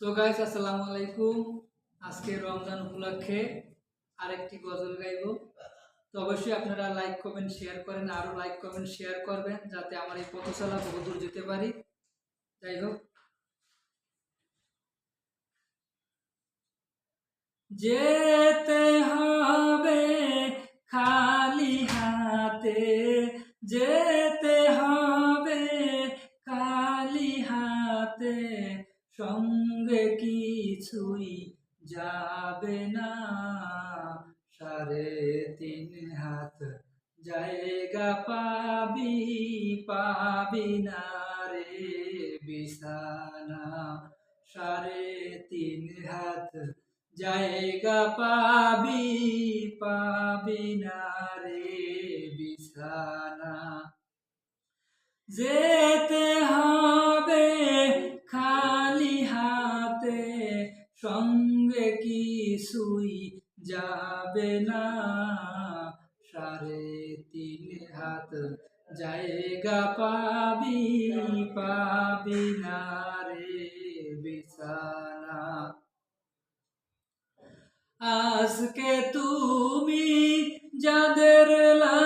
তো গাইস আসসালামু আলাইকুম। আজকে রমজান উপলক্ষে আরেকটি গজল গাইব। তো অবশ্যই আপনারা লাইক কমেন্ট শেয়ার করেন, আরও লাইক কমেন্ট শেয়ার করবেন, যাতে আমার এই পথচলা বহু দূর যেতে পারি। যাই হোক। যেতে হবে কিছুই যাবে না। সাড়ে তিন হাত জায়গা পাবি পাবি না রে বিছানা। সাড়ে তিন হাত জায়গা পাবি পাবি না রে বিছানা। যেতে কিছুই যাবে না। সাড়ে তিন হাত জায়গা পাবি পাবি না রে বিছানা। আজকে তুমি যাদের লাগি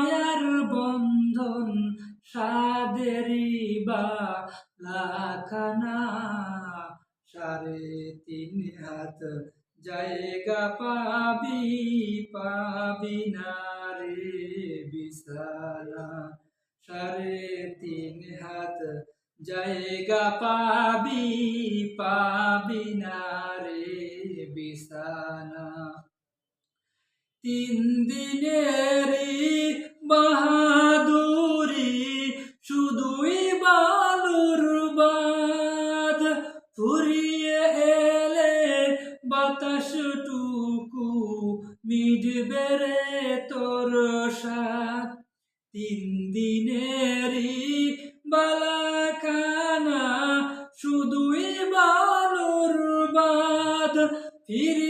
মায়ার বন্ধন, সাদেরি বা লাখানা। সাড়ে তিন হাত জায়গা পাবি পাবি না রে বিছানা। সাড়ে তিন হাত জায়গা পাবি পাবি না রে বিছানা। তিন দিনেরই বাহাদুরি, শুধুই বালুর বাদ ফুরিয়ে এলে বাতাসটুকু মিটবে রে তোর সাথ তিন দিনেরই বালাখানা, শুধুই বালুর বাদ ফিরিয়ে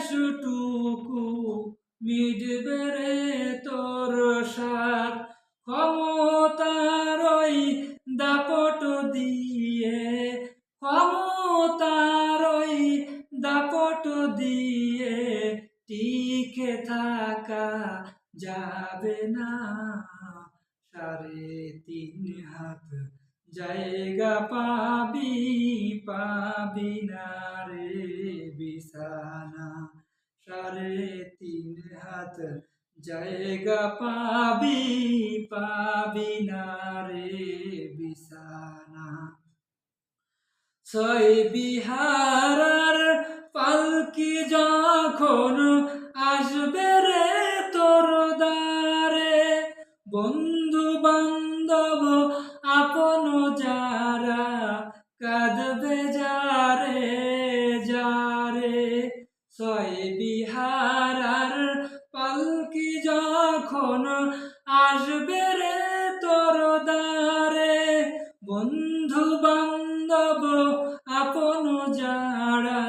বাতাসটুকু মিটবে তোর সাথ ক্ষমতারই দাপট দিয়ে ক্ষমতারই দাপট দিয়ে টিকে থাকা যাবে না। সাড়ে তিন হাত জায়গা পাবি পাবি না রে বিছানা। সাড়ে তিন হাত। জায়গা পাবি পাবি না রে বিছানা। ছয় বিহারার পালকি যখন আসবে যখন আসবে রে তোর দ্বারে। বন্ধু বান্ধব আপন যারা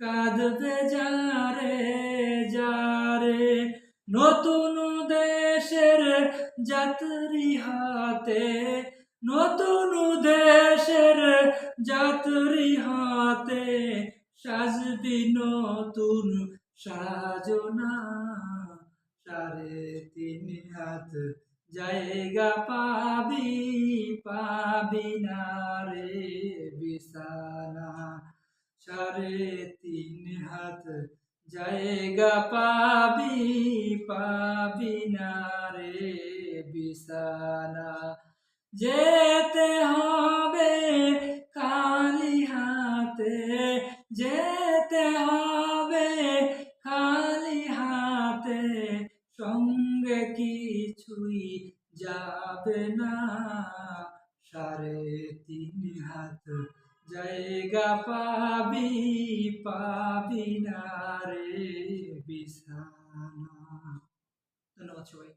কাঁদবে যারে যারে, নতুন দেশের যাত্রী হাতে, নতুন দেশের যাত্রী হাতে সাজবি নতুন সাজনা। সাড়ে তিন হাত জায়গা পাবি পাবি না রে বিছানা। সাড়ে তিন হাত জায়গা পাবি পাবি না রে বিছানা। যেতে হবে যাবে না। সাড়ে তিন হাত জায়গা পাবি পাবি না রে বিছানা। ধন্যবাদ সবাই